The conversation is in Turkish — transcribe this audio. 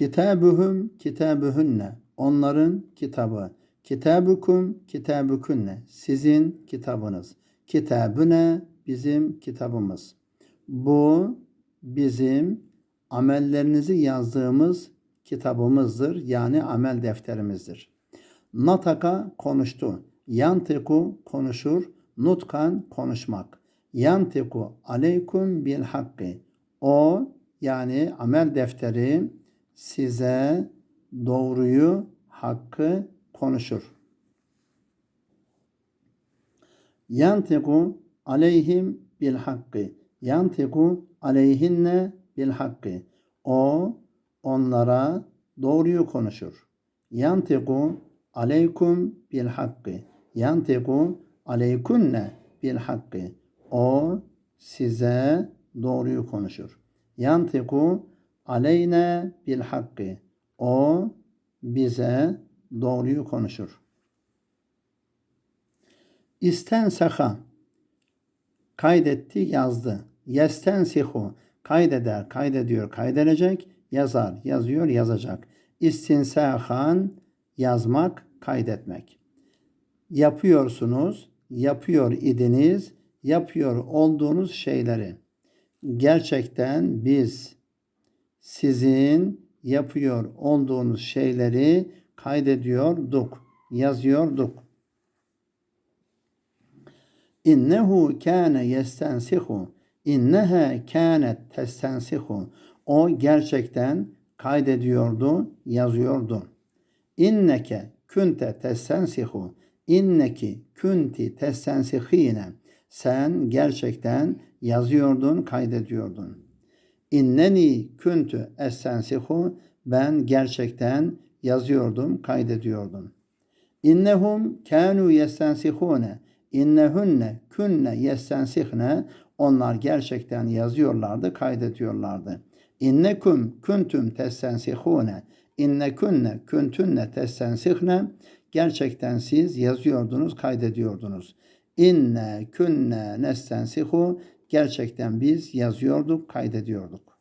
Kitabuhum kitabuhunne. Onların kitabı. Kitabukum kitabukunne. Sizin kitabınız. Kitabüne bizim kitabımız. Bu bizim amellerinizi yazdığımız kitabımızdır. Yani amel defterimizdir. Nataka konuştu. Yantiku konuşur. Nutkan konuşmak. Yantiku aleykum bil hakkı. O yani amel defteri size doğruyu, hakkı konuşur. Yantiku aleyhim bil hakkı. Yantiku aleyhinne bil hakkı. O onlara doğruyu konuşur. Yantiku aleykum bil hakkı. Yantiku aleykunne bil hakkı. O size doğruyu konuşur. Yantiku aleyne bil hakkı. O bize doğruyu konuşur. İstensaha kaydetti, yazdı. Yestensihu kaydeder, kaydediyor, kaydedecek. Yazar, yazıyor, yazacak. İstinsahan yazmak, kaydetmek. Yapıyorsunuz, yapıyor idiniz, yapıyor olduğunuz şeyleri. Gerçekten biz sizin yapıyor olduğunuz şeyleri kaydediyorduk, yazıyorduk. İnnehu kâne yestensihu. İnneha kânet testensihu. O gerçekten kaydediyordu, yazıyordu. İnneke kunte testensihu. İnneki kunti testensihine. Sen gerçekten yazıyordun, kaydediyordun. İnneni kuntu estensihu. Ben gerçekten yazıyordum, kaydediyordum. İnnehum kanu yestensihune. İnnehunne kunne yestensihne. Onlar gerçekten yazıyorlardı, kaydediyorlardı. İnnekum kuntum testensihune. İnnekunne kuntunne testensihne. Gerçekten siz yazıyordunuz, kaydediyordunuz. İnne künne nestensihu. Gerçekten biz yazıyorduk, kaydediyorduk.